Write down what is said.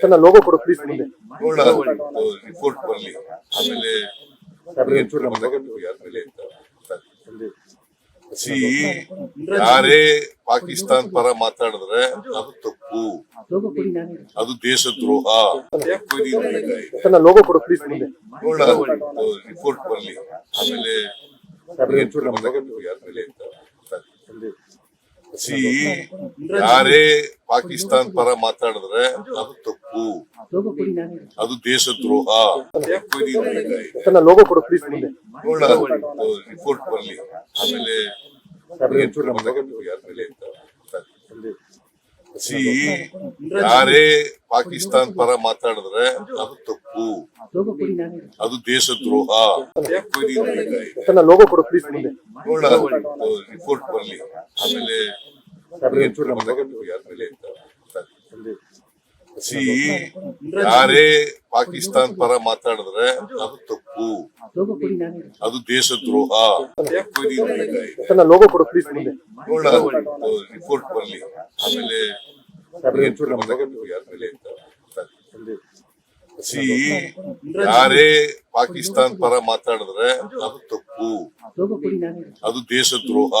Sir logo ಕೊಡು please ಮುಂದೆ. Report ಬರಲಿ. ಆಮೇಲೆ ಸಿ ಯಾರೇ ಪಾಕಿಸ್ತಾನ್ ಪರ ಮಾತಾಡಿದ್ರೆ ಅದು ತಪ್ಪು. ಅದು ದೇಶದ್ರೋಹ. ತನ್ನ ರಿಪೋರ್ಟ್ ಬರಲಿ. ಆಮೇಲೆ ಸಿ ಯಾರೇ ಪಾಕಿಸ್ತಾನ್ ಪರ ಮಾತಾಡಿದ್ರೆ ಅದು ತಪ್ಪು. ಅದು ದೇಶ ದ್ರೋಹ ರಿಪೋರ್ಟ್ ಬರಲಿ. ಆಮೇಲೆ ಸಿ ಯಾರೇ ಪಾಕಿಸ್ತಾನ್ ಪರ ಮಾತಾಡಿದ್ರೆ ಅದು ತಪ್ಪು. ಅದು ದೇಶ ದ್ರೋಹ ರಿಪೋರ್ಟ್ ಬರಲಿ. ಆಮೇಲೆ ಸಿ ಯಾರೇ ಪಾಕಿಸ್ತಾನ್ ಪರ ಮಾತಾಡಿದ್ರೆ ಅದು ತಪ್ಪು. ಅದು ದೇಶದ್ರೋಹ. ದ್ರೋಹ ನಡೀತಾ ಲೋಗೋ ಕೊಡು ಪ್ಲೀಸ್ ಮುಂದೆ. ರಿಪೋರ್ಟ್ ಬರಲಿ ಆಮೇಲೆ ಸಿ ಯಾರೇ ಪಾಕಿಸ್ತಾನ್ ಪರ ಮಾತಾಡಿದ್ರೆ ಅದು ತಪ್ಪು. ಅದು ದೇಶದ್ರೋಹ.